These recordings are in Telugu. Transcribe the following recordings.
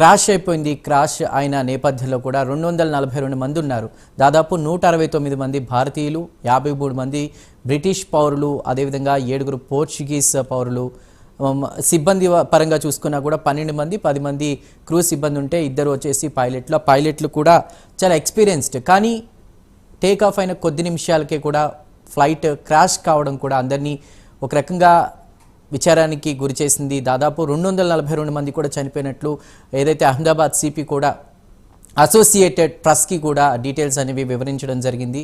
క్రాష్ అయిపోయింది. క్రాష్ అయిన నేపథ్యంలో కూడా రెండు వందల నలభై రెండు మంది ఉన్నారు. దాదాపు నూట అరవై తొమ్మిది మంది భారతీయులు యాభై మూడు మంది బ్రిటిష్ పౌరులు అదేవిధంగా ఏడుగురు పోర్చుగీస్ పౌరులు. సిబ్బంది పరంగా చూసుకున్నా కూడా పన్నెండు మంది పది మంది క్రూ సిబ్బంది ఉంటే ఇద్దరు వచ్చేసి పైలట్లు ఆ పైలట్లు కూడా చాలా ఎక్స్పీరియన్స్డ్. కానీ టేక్ ఆఫ్ అయిన కొద్ది నిమిషాలకే కూడా ఫ్లైట్ క్రాష్ కావడం కూడా అందరినీ ఒక రకంగా విచారానికి గురి చేసింది. దాదాపు రెండు వందల నలభై రెండు మంది కూడా చనిపోయినట్లు ఏదైతే అహ్మదాబాద్ సిపి కూడా అసోసియేటెడ్ ప్రెస్కి కూడా డీటెయిల్స్ అనేవి వివరించడం జరిగింది.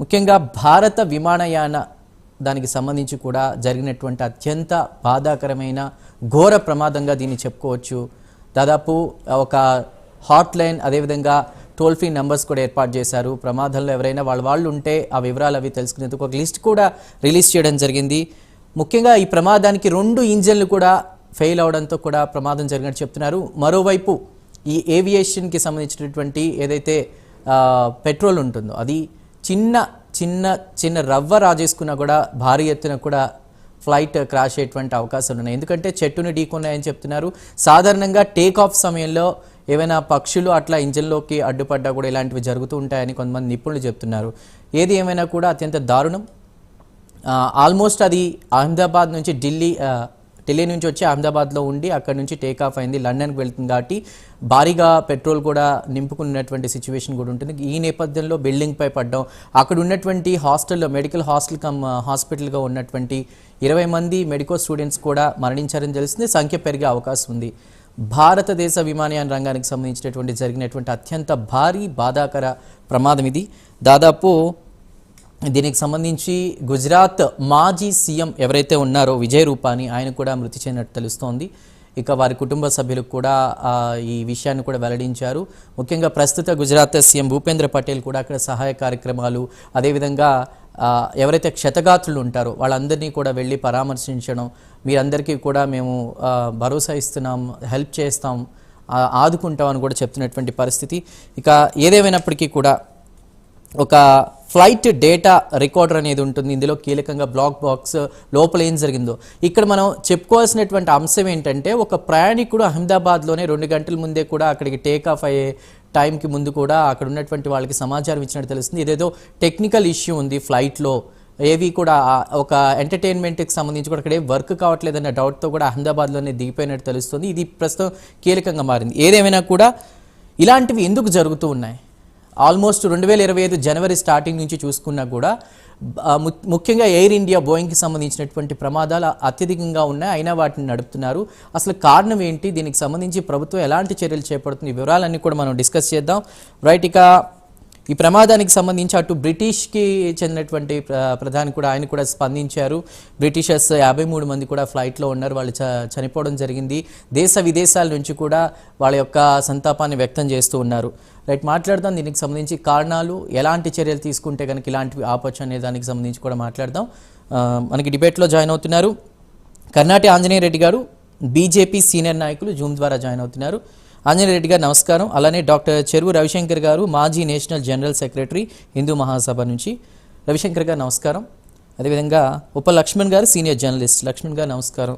ముఖ్యంగా భారత విమానయాన దానికి సంబంధించి కూడా జరిగినటువంటి అత్యంత బాధాకరమైన ఘోర ప్రమాదంగా దీన్ని చెప్పుకోవచ్చు. దాదాపు ఒక హాట్ లైన్ అదేవిధంగా టోల్ ఫ్రీ నెంబర్స్ కూడా ఏర్పాటు చేశారు. ప్రమాదంలో ఎవరైనా వాళ్ళ వాళ్ళు ఉంటే ఆ వివరాలు అవి తెలుసుకునేందుకు ఒక లిస్ట్ కూడా రిలీజ్ చేయడం జరిగింది. ముఖ్యంగా ఈ ప్రమాదానికి రెండు ఇంజన్లు కూడా ఫెయిల్ అవడంతో కూడా ప్రమాదం జరిగినట్టు చెప్తున్నారు. మరోవైపు ఈ ఏవియేషన్కి సంబంధించినటువంటి ఏదైతే పెట్రోల్ ఉంటుందో అది చిన్న చిన్న చిన్న రవ్వ రాజేసుకున్నా కూడా భారీ ఎత్తున కూడా ఫ్లైట్ క్రాష్ అయ్యేటువంటి అవకాశాలు ఉన్నాయి. ఎందుకంటే చెట్టును ఢీకొన్నాయని చెప్తున్నారు. సాధారణంగా టేక్ ఆఫ్ సమయంలో ఏవైనా పక్షులు అట్లా ఇంజన్లోకి అడ్డుపడ్డా కూడా ఇలాంటివి జరుగుతూ ఉంటాయని కొంతమంది నిపుణులు చెప్తున్నారు. ఏది ఏమైనా కూడా అత్యంత దారుణం. ఆల్మోస్ట్ అది అహ్మదాబాద్ నుంచి ఢిల్లీ ఢిల్లీ నుంచి వచ్చి అహ్మదాబాద్లో ఉండి అక్కడ నుంచి టేక్ ఆఫ్ అయింది లండన్కి వెళ్తుంది కాబట్టి భారీగా పెట్రోల్ కూడా నింపుకున్నటువంటి సిచ్యువేషన్ కూడా ఉంటుంది. ఈ నేపథ్యంలో బిల్డింగ్ పై పడ్డం అక్కడ ఉన్నటువంటి హాస్టల్లో మెడికల్ హాస్టల్ కమ్ హాస్పిటల్గా ఉన్నటువంటి ఇరవై మంది మెడికల్ స్టూడెంట్స్ కూడా మరణించారని తెలిసింది సంఖ్య పెరిగే అవకాశం ఉంది. భారతదేశ విమానయాన రంగానికి సంబంధించినటువంటి జరిగినటువంటి అత్యంత భారీ బాధాకర ప్రమాదం ఇది. దాదాపు దీనికి సంబంధించి గుజరాత్ మాజీ సీఎం ఎవరైతే ఉన్నారో విజయ్ రూపాని ఆయన కూడా మృతి చెందినట్టు తెలుస్తోంది. ఇక వారి కుటుంబ సభ్యులకు కూడా ఈ విషయాన్ని కూడా వెల్లడించారు. ముఖ్యంగా ప్రస్తుత గుజరాత్ సీఎం భూపేంద్ర పటేల్ కూడా అక్కడ సహాయ కార్యక్రమాలు అదేవిధంగా ఎవరైతే క్షతగాత్రులు ఉంటారో వాళ్ళందరినీ కూడా వెళ్ళి పరామర్శించడం మీరందరికీ కూడా మేము భరోసా ఇస్తున్నాం హెల్ప్ చేస్తాం ఆదుకుంటాం అని కూడా చెప్తున్నటువంటి పరిస్థితి. ఇక ఏదేమైనప్పటికీ కూడా ఒక ఫ్లైట్ డేటా రికార్డర్ అనేది ఉంటుంది. ఇందులో కీలకంగా బ్లాక్ బాక్స్ లోపల ఏం జరిగిందో. ఇక్కడ మనం చెప్పుకోవాల్సినటువంటి అంశం ఏంటంటే ఒక ప్రయాణికుడు అహ్మదాబాద్లోనే రెండు గంటల ముందే కూడా అక్కడికి టేక్ ఆఫ్ అయ్యే టైంకి ముందు కూడా అక్కడ ఉన్నటువంటి వాళ్ళకి సమాచారం ఇచ్చినట్టు తెలుస్తుంది. ఇదేదో టెక్నికల్ ఇష్యూ ఉంది ఫ్లైట్లో. ఏవి కూడా ఒక ఎంటర్టైన్మెంట్కి సంబంధించి కూడా అక్కడే వర్క్ కావట్లేదన్న డౌట్తో కూడా అహ్మదాబాద్లోనే దిగిపోయినట్టు తెలుస్తుంది. ఇది ప్రస్తుతం కీలకంగా మారింది. ఏదేమైనా కూడా ఇలాంటివి ఎందుకు జరుగుతూ ఉన్నాయి? ఆల్మోస్ట్ రెండు వేల ఇరవై ఐదు జనవరి స్టార్టింగ్ నుంచి చూసుకున్నా కూడా ముఖ్యంగా ఎయిర్ ఇండియా బోయింగ్కి సంబంధించినటువంటి ప్రమాదాలు అత్యధికంగా ఉన్నాయి. అయినా వాటిని నడుపుతున్నారు. అసలు కారణం ఏంటి? దీనికి సంబంధించి ప్రభుత్వం ఎలాంటి చర్యలు చేపడుతుంది? వివరాలన్నీ కూడా మనం డిస్కస్ చేద్దాం. రైట్ ఇక ఈ ప్రమాదానికి సంబంధించి అటు బ్రిటిష్కి చెందినటువంటి ప్ర- ప్రధాని కూడా ఆయన కూడా స్పందించారు. బ్రిటిషర్స్ యాభై మూడు మంది కూడా ఫ్లైట్లో ఉన్నారు. వాళ్ళు చ చనిపోవడం జరిగింది. దేశ విదేశాల నుంచి కూడా వాళ్ళ యొక్క సంతాపాన్ని వ్యక్తం చేస్తూ ఉన్నారు. రైట్ మాట్లాడదాం. దీనికి సంబంధించి కారణాలు ఎలాంటి చర్యలు తీసుకుంటే కనుక ఇలాంటివి ఆపచ్చు అనే దానికి సంబంధించి కూడా మాట్లాడదాం. మనకి డిబేట్లో జాయిన్ అవుతున్నారు. కర్ణాటి ఆంజనేయ రెడ్డి గారు బీజేపీ సీనియర్ నాయకులు జూమ్ ద్వారా జాయిన్ అవుతున్నారు. ఆంజనేయ రెడ్డి గారు నమస్కారం. అలానే డాక్టర్ చెరువు రవిశంకర్ గారు మాజీ national general secretary Hindu Mahasabha నుంచి. రవిశంకర్ గారు నమస్కారం. అదేవిధంగా ఉప లక్ష్మణ్ గారు సీనియర్ జర్నలిస్ట్. లక్ష్మణ్ గారు నమస్కారం.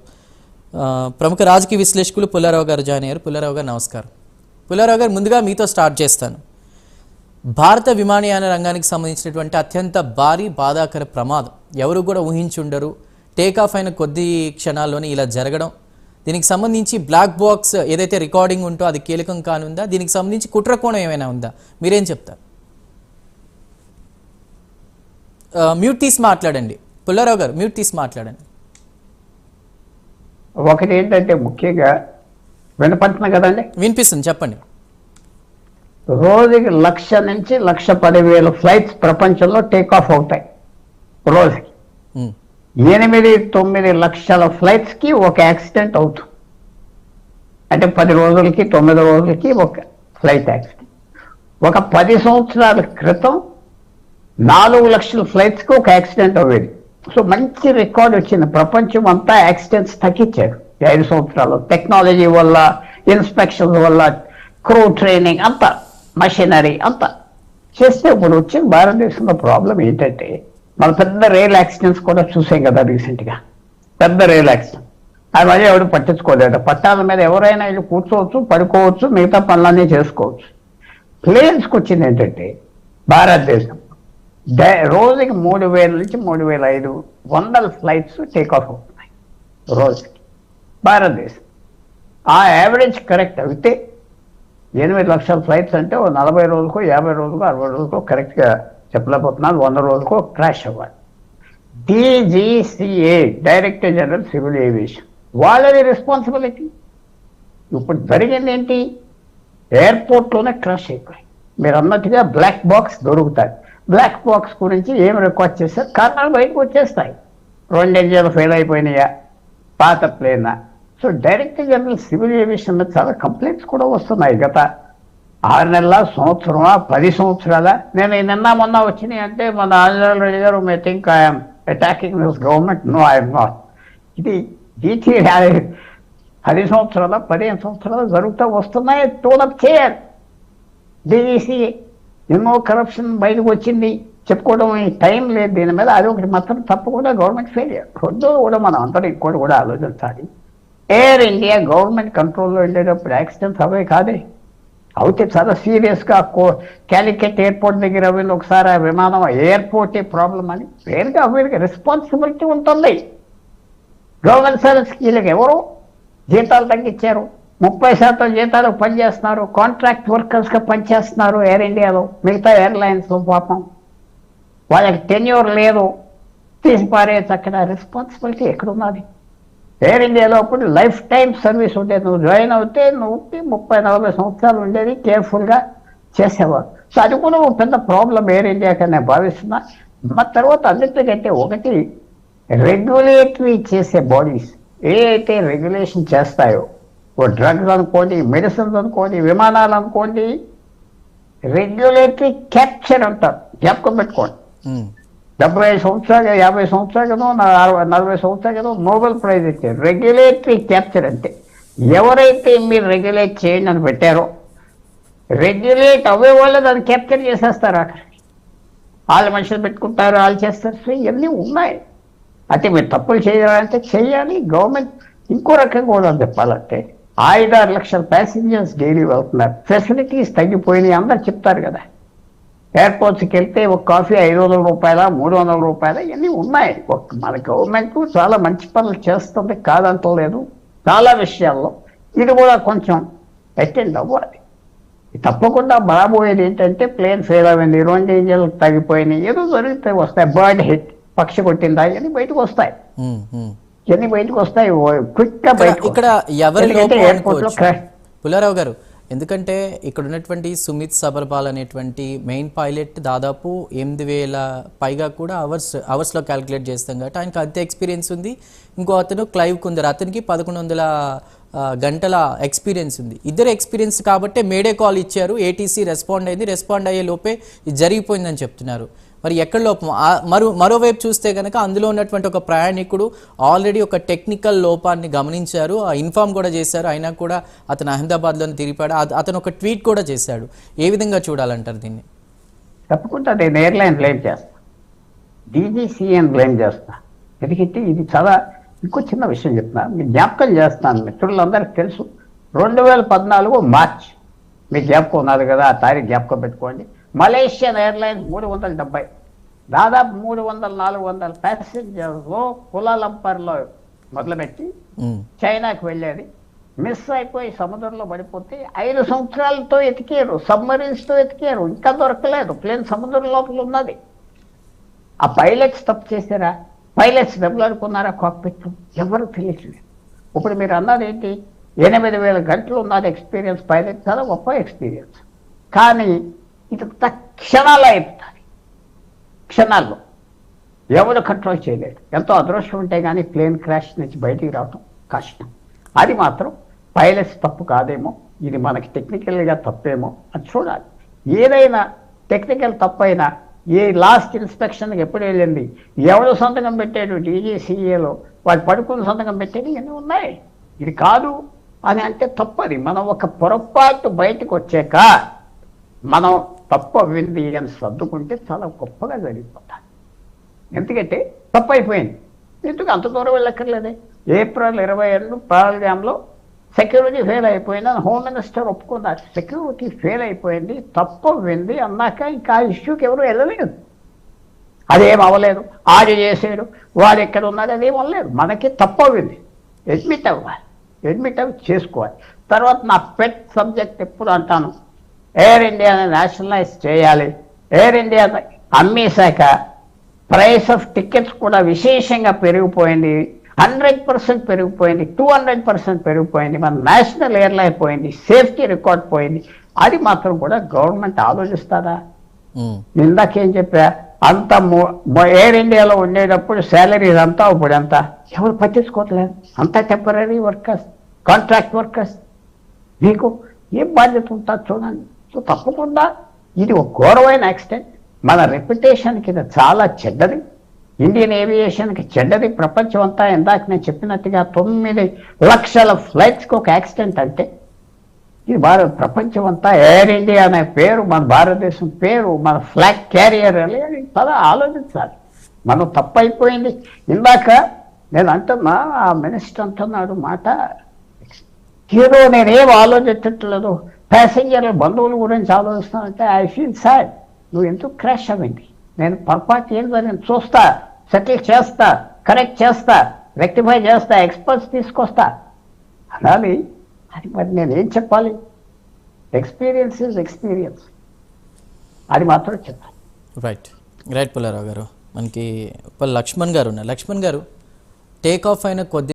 ప్రముఖ రాజకీయ విశ్లేషకులు పుల్లారావు గారు జాయిన్ అయ్యారు. పుల్లారావు గారు నమస్కారం. పుల్లారావు గారు ముందుగా మీతో స్టార్ట్ చేస్తాను. భారత విమానయాన రంగానికి సంబంధించినటువంటి అత్యంత భారీ బాధాకర ప్రమాదం. ఎవరు కూడా ఊహించుండరు. టేక్ ఆఫ్ అయిన కొద్ది క్షణాల్లోనే ఇలా జరగడం. దీనికి సంబంధించి బ్లాక్ బాక్స్ ఏదైతే రికార్డింగ్ ఉంటో అది కీలకం కానుందా? దీనికి సంబంధించి కుట్రకోణం ఏమైనా ఉందా? మీరేం చెప్తారు? మ్యూట్ తీసి మాట్లాడండి. పుల్లారావు గారు మ్యూట్ తీసి మాట్లాడండి. ఒకటి ఏంటంటే ముఖ్యంగా వినపడుతున్నా కదండి? వినిపిస్తుంది చెప్పండి. రోజుకి లక్ష నుంచి లక్ష పదివేల ఫ్లైట్స్ ప్రపంచంలో టేక్ ఆఫ్ అవుతాయి. రోజుకి. ఎనిమిది తొమ్మిది లక్షల ఫ్లైట్స్కి ఒక యాక్సిడెంట్ అవుతుంది అంటే పది రోజులకి తొమ్మిది రోజులకి ఒక ఫ్లైట్ యాక్సిడెంట్. ఒక పది సంవత్సరాల క్రితం నాలుగు లక్షల ఫ్లైట్స్కి ఒక యాక్సిడెంట్ అవ్వేది సో మంచి రికార్డ్ వచ్చింది. ప్రపంచం అంతా యాక్సిడెంట్స్ తగ్గించారు. ఐదు సంవత్సరాలు. టెక్నాలజీ వల్ల ఇన్స్పెక్షన్స్ వల్ల క్రూ ట్రైనింగ్ అంతా మషినరీ అంతా. చేస్తే ఇప్పుడు వచ్చే భారతదేశంలో ప్రాబ్లం ఏంటంటే మన పెద్ద రైల్ యాక్సిడెంట్స్ కూడా చూసాం కదా రీసెంట్గా పెద్ద రైల్ యాక్సిడెంట్ అది మళ్ళీ ఎవరు పట్టించుకోలేదు. పట్టాల మీద ఎవరైనా వెళ్ళి కూర్చోవచ్చు పడుకోవచ్చు మిగతా పనులన్నీ చేసుకోవచ్చు. ప్లేన్స్కి వచ్చింది ఏంటంటే భారతదేశం. రోజుకి మూడు వేల నుంచి మూడు వేల ఐదు వందల ఫ్లైట్స్ టేక్ ఆఫ్ అవుతున్నాయి. రోజుకి. భారతదేశం. ఆ యావరేజ్ కరెక్ట్ అయితే ఎనిమిది లక్షల ఫ్లైట్స్ అంటే ఓ నలభై రోజులకు యాభై రోజులకు అరవై రోజులకు కరెక్ట్గా చెప్పలేకపోతున్నారు వంద రోజులకు క్రాష్ అవ్వాలి. DGCA director general civil aviation వాళ్ళది రెస్పాన్సిబిలిటీ ఇప్పుడు జరిగింది ఏంటి? ఎయిర్పోర్ట్లోనే క్రాష్ అయిపోయి మీరు అన్నట్టుగా బ్లాక్ బాక్స్ దొరుకుతాయి. బ్లాక్ బాక్స్ గురించి ఏం రికార్డ్ చేస్తారు? కారణాలు బయటకు వచ్చేస్తాయి. రెండు ఇంజన్లు ఫెయిల్ అయిపోయినాయా? పాత ప్లేనా so director general civil aviation మీద చాలా కంప్లైంట్స్ కూడా వస్తున్నాయి గత ఆరు నెలల సంవత్సరమా పది సంవత్సరాల? నేను నిన్న మొన్న వచ్చినాయి అంటే మన ఆంజనేయులు రెడ్డి గారు may think I'm attacking this government no I'm not ఇది జీటీ పది సంవత్సరాల పదిహేను సంవత్సరాలు జరుగుతూ వస్తున్నాయి. టోనప్ చేయాలి. డీజీసీ ఎన్నో కరప్షన్ బయటకు వచ్చింది. చెప్పుకోవడం ఈ టైం లేదు. దీని మీద అది ఒకటి మాత్రం తప్పకుండా గవర్నమెంట్ ఫెయిలియర్ రెండు కూడా మనం అందరం ఇంకోటి కూడా ఆలోచించాలి. ఎయిర్ ఇండియా గవర్నమెంట్ కంట్రోల్లో వెళ్ళేటప్పుడు యాక్సిడెంట్స్ అవే కాదే. అయితే చాలా సీరియస్గా కో క్యాలికెట్ ఎయిర్పోర్ట్ దగ్గర వెళ్ళి ఒకసారి ఆ విమానం ఎయిర్పోర్టే ప్రాబ్లం అని వేరుగా వీరికి రెస్పాన్సిబిలిటీ ఉంటుంది. గవర్నమెంట్ సర్వీస్ వీళ్ళకి ఎవరు జీతాలు తగ్గించారు? ముప్పై శాతం జీతాలు పనిచేస్తున్నారు. కాంట్రాక్ట్ వర్కర్స్గా పనిచేస్తున్నారు ఎయిర్ ఇండియాలో మిగతా ఎయిర్లైన్స్ పాపం. వాళ్ళకి టెన్యూర్ లేదు. తీసి పారేయచ్చు అక్కడ రెస్పాన్సిబిలిటీ ఎక్కడున్నది? ఎయిర్ ఇండియాలో అప్పుడు లైఫ్ టైం సర్వీస్ ఉంటే నువ్వు జాయిన్ అవుతే నువ్వు ముప్పై నలభై సంవత్సరాలు ఉండేది కేర్ఫుల్గా చేసేవారు. సో అది కూడా ఒక పెద్ద ప్రాబ్లం ఎయిర్ ఇండియాకి నేను భావిస్తున్నా. మా తర్వాత అన్నిటికంటే ఒకటి రెగ్యులేటరీ చేసే బాడీస్ ఏ అయితే రెగ్యులేషన్ చేస్తాయో ఓ డ్రగ్స్ అనుకోండి మెడిసిన్స్ అనుకోండి విమానాలు అనుకోండి రెగ్యులేటరీ క్యాప్చర్ అంటారు. జ్ఞాపకం పెట్టుకోండి. Hmm. డెబ్బై ఐదు సంవత్సరాలు యాభై సంవత్సరాలు నలభై సంవత్సరాలు నోబెల్ ప్రైజ్ ఇచ్చారు. రెగ్యులేటరీ క్యాప్చర్ అంటే ఎవరైతే మీరు రెగ్యులేట్ చేయండి అని పెట్టారో రెగ్యులేట్ అవ్వే వాళ్ళు దాన్ని క్యాప్చర్ చేసేస్తారు అక్కడ వాళ్ళు మనుషులు పెట్టుకుంటారు వాళ్ళు చేస్తారు. సో ఇవన్నీ ఉన్నాయి. అంటే మీరు తప్పులు చేయాలంటే చేయాలి. గవర్నమెంట్ ఇంకో రకంగా కూడా చెప్పాలంటే ఐదారు లక్షల ప్యాసింజర్స్ డైలీ వెళ్తున్నారు. ఫెసిలిటీస్ తగ్గిపోయినాయి. అందరు చెప్తారు కదా. ఎయిర్పోర్ట్స్కి వెళ్తే ఒక కాఫీ ఐదు వందల రూపాయల మూడు వందల రూపాయల ఇవన్నీ ఉన్నాయి. మన గవర్నమెంట్ చాలా మంచి పనులు చేస్తుంది కాదంటలేదు చాలా విషయాల్లో ఇది కూడా కొంచెం అటెండ్ అవ్వాలి. తప్పకుండా బాబోయేది ఏంటంటే ప్లేన్ ఫెయిల్ అయింది రెండు ఇంజన్లు తగ్గిపోయినాయి ఏదో జరిగితే వస్తాయి. బర్డ్ హిట్ పక్షి కొట్టిందా ఇవన్నీ బయటకు వస్తాయి. ఇవన్నీ బయటకు వస్తాయి. క్విక్గా బయటకు ఇక్కడ ఎవరి పుల్లారావు గారు ఎందుకంటే ఇక్కడ ఉన్నటువంటి సుమిత్ సబర్పాల్ అనేటువంటి మెయిన్ పైలట్ దాదాపు ఎనిమిది వేల పైగా కూడా అవర్స్ అవర్స్లో క్యాలిక్యులేట్ చేస్తాం కాబట్టి ఆయనకు అంతే ఎక్స్పీరియన్స్ ఉంది. ఇంకో అతను క్లైవ్ కుందర్ అతనికి పదకొండు వందల గంటల ఎక్స్పీరియన్స్ ఉంది. ఇద్దరు ఎక్స్పీరియన్స్ కాబట్టే మేడే కాల్ ఇచ్చారు. ఏటీసీ రెస్పాండ్ అయింది. రెస్పాండ్ అయ్యే లోపే ఇది జరిగిపోయిందని చెప్తున్నారు. మరి ఎక్కడ లోపం? మరో మరోవైపు చూస్తే కనుక అందులో ఉన్నటువంటి ఒక ప్రయాణికుడు ఆల్రెడీ ఒక టెక్నికల్ లోపాన్ని గమనించారు. ఆ ఇన్ఫామ్ కూడా చేశారు. అయినా కూడా అతను అహ్మదాబాద్లోనే తిరిపాడు. అతను ఒక ట్వీట్ కూడా చేశాడు. ఏ విధంగా చూడాలంటారు దీన్ని? తప్పకుండా నేను ఎయిర్లైన్ బ్లేమ్ చేస్తా. డీజీసీఎన్ బ్లేమ్ చేస్తా. ఎందుకంటే ఇది చాలా ఇంకో చిన్న విషయం చెప్తున్నా. మీకు జ్ఞాపకం చేస్తాను. మిత్రులందరికీ తెలుసు. రెండు వేల పద్నాలుగు మార్చ్. మీ జ్ఞాపకం ఉన్నది కదా ఆ తారీఖు జ్ఞాపకం పెట్టుకోండి. మలేషియన్ ఎయిర్లైన్స్ మూడు వందల డెబ్బై. దాదాపు మూడు వందల నాలుగు వందల ప్యాసింజర్స్లో కులాలంపర్లో మొదలుపెట్టి చైనాకి వెళ్ళేది. మిస్ అయిపోయి సముద్రంలో పడిపోతే ఐదు సంవత్సరాలతో ఎతికారు సబ్మరీన్స్తో ఎతికారు ఇంకా దొరకలేదు. ప్లేన్ సముద్రం లోపల ఉన్నది. ఆ పైలట్స్ తప్పు చేశారా? పైలట్స్ దెబ్బలాడుకున్నారా కాక్పిట్ ఎవరు తెలియట్లేదు. ఇప్పుడు మీరు అన్నది ఏంటి? ఎనిమిది వేల గంటలు ఉన్నది ఎక్స్పీరియన్స్ పైలట్ చాలా గొప్ప ఎక్స్పీరియన్స్. కానీ ఇది క్షణాలు అయిపోతుంది క్షణాల్లో. ఎవరు కంట్రోల్ చేయలేడు ఎంతో అదృష్టం ఉంటే కానీ ప్లేన్ క్రాష్ నుంచి బయటికి రావటం కష్టం. అది మాత్రం పైలట్స్ తప్పు కాదేమో ఇది మనకి టెక్నికల్గా తప్పేమో అని చూడాలి. ఏదైనా టెక్నికల్ తప్పైనా ఏ లాస్ట్ ఇన్స్పెక్షన్కి ఎప్పుడు వెళ్ళింది? ఎవడు సంతకం పెట్టాడు డీజీసీఏలో వాడు పడుకుని సంతకం పెట్టేది ఇవన్నీ ఉన్నాయి? ఇది కాదు. అని అంటే తప్పది. మనం ఒక పొరపాటు బయటకు వచ్చాక మనం తప్పు అవ్వింది అని సర్దుకుంటే చాలా గొప్పగా జరిగిపోతాం ఎందుకంటే తప్పు అయిపోయింది. ఎందుకు అంత దూరం వెళ్ళక్కర్లేదే? ఏప్రిల్ ఇరవై ఏడు ప్రారంభంలో సెక్యూరిటీ ఫెయిల్ అయిపోయిందని హోమ్ మినిస్టర్ ఒప్పుకున్నారు. సెక్యూరిటీ ఫెయిల్ అయిపోయింది తప్పు వింది అన్నాక ఇంకా ఆ ఇష్యూకి ఎవరు వెళ్ళలేదు. అదేం అవ్వలేదు. ఆడి చేసేడు వారు ఎక్కడ ఉన్నారు అదేం అవ్వలేదు. మనకి తప్పు అవ్వింది అడ్మిట్ అవ్వాలి. అడ్మిట్ అవి చేసుకోవాలి. తర్వాత నా పెట్ సబ్జెక్ట్ ఎప్పుడు అంటాను? ఎయిర్ ఇండియాని నేషనలైజ్ చేయాలి. ఎయిర్ ఇండియా అమ్మేశాక ప్రైస్ ఆఫ్ టికెట్స్ కూడా విశేషంగా పెరిగిపోయింది. హండ్రెడ్ పర్సెంట్ పెరిగిపోయింది. టూ హండ్రెడ్ పర్సెంట్ పెరిగిపోయింది. మన నేషనల్ ఎయిర్లైన్ పోయింది. సేఫ్టీ రికార్డ్ పోయింది. అది మాత్రం కూడా గవర్నమెంట్ ఆలోచిస్తారా? ఇందాకేం చెప్పా? అంత ఎయిర్ ఇండియాలో ఉండేటప్పుడు శాలరీస్ అంతా ఇప్పుడు ఎంత? ఎవరు పట్టించుకోవట్లేదు అంతా టెంపరీ వర్కర్స్ కాంట్రాక్ట్ వర్కర్స్ మీకు ఏం బాధ్యత ఉంటుంది చూడండి. సో తప్పకుండా. ఇది ఒక ఘోరమైన యాక్సిడెంట్. మన రెప్యుటేషన్కి ఇది చాలా చెడ్డది. ఇండియన్ ఏవియేషన్కి చెడ్డది. ప్రపంచం అంతా ఇందాక నేను చెప్పినట్టుగా తొమ్మిది లక్షల ఫ్లైట్స్కి ఒక యాక్సిడెంట్ అంటే ఇది భారత ప్రపంచం అంతా ఎయిర్ ఇండియా అనే పేరు మన భారతదేశం పేరు మన ఫ్లాగ్ క్యారియర్ అని చాలా ఆలోచించాలి. మనం తప్పైపోయింది. ఇందాక నేను అంటున్నా ఆ మినిస్టర్ అంటున్నాడు మాట హీరో నేనేం ఆలోచించట్లేదు. ప్యాసింజర్ల బంధువుల గురించి ఆలోచిస్తానంటే ఐ ఫీల్ సాడ్ నువ్వు ఎందుకు క్రాష్ అవ్వండి? నేను పొరపాటు ఏం నేను చూస్తా సెటిల్ చేస్తా కరెక్ట్ చేస్తా రెక్టిఫై చేస్తా ఎక్స్పర్ట్స్ తీసుకొస్తా. అనాలి. అది మరి నేను ఏం చెప్పాలి? ఎక్స్పీరియన్స్ ఇస్ ఎక్స్పీరియన్స్ అది మాత్రం చెప్పాలి. రైట్ రైట్ పుల్లారావు గారు. మనకి లక్ష్మణ్ గారు ఉన్నారు. లక్ష్మణ్ గారు టేక్ ఆఫ్ అయిన కొద్ది